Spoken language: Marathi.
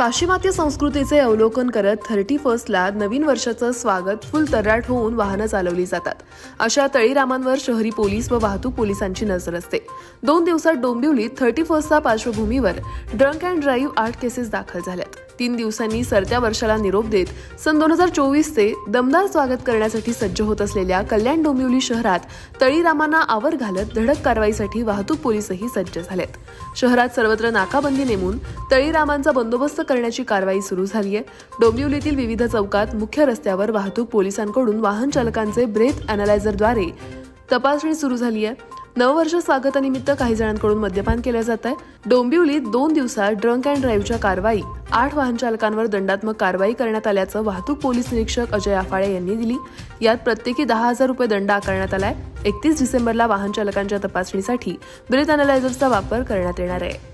पाश्चिमात्य संस्कृतीचे अवलोकन करत थर्टी फर्स्टला नवीन वर्षाचं स्वागत फुल तर्राट होऊन वाहनं चालवली जातात. अशा तळीरामांवर शहरी पोलीस व वाहतूक पोलिसांची नजर असते. दोन दिवसात डोंबिवलीत थर्टी फर्स्टच्या पार्श्वभूमीवर ड्रंक अँड ड्राईव्ह आठ केसेस दाखल झाल्यात. तीन दिवसांनी सरत्या वर्षाला निरोप देत सन दोन हजार चोवीसचे दमदार स्वागत करण्यासाठी सज्ज होत असलेल्या कल्याण डोंबिवली शहरात तळीरामांना आवर घालत धडक कारवाईसाठी वाहतूक पोलीसही सज्ज झालेत. शहरात सर्वत्र नाकाबंदी नेमून तळीरामांचा बंदोबस्त करण्याची कारवाई सुरू झाली आहे डोंबिवलीतील विविध चौकात मुख्य रस्त्यावर वाहतूक पोलिसांकडून वाहन चालकांचे ब्रेथ अॅनालायझरद्वारे तपासणी सुरू झाली आहे नववर्ष स्वागतानिमित्त काही जणांकडून मद्यपान केलं जात आहे. डोंबिवलीत दोन दिवसात ड्रंक अँड ड्राईव्हच्या कारवाई. आठ वाहन चालकांवर दंडात्मक कारवाई करण्यात आल्याचं वाहतूक पोलीस निरीक्षक अजय आफाळे यांनी दिली. यात प्रत्येकी दहा हजार रुपये दंड आकारण्यात आलाय. एकतीस डिसेंबरला वाहन चालकांच्या तपासणीसाठी ब्रेथ अनालायझरचा वापर करण्यात येणार आहे.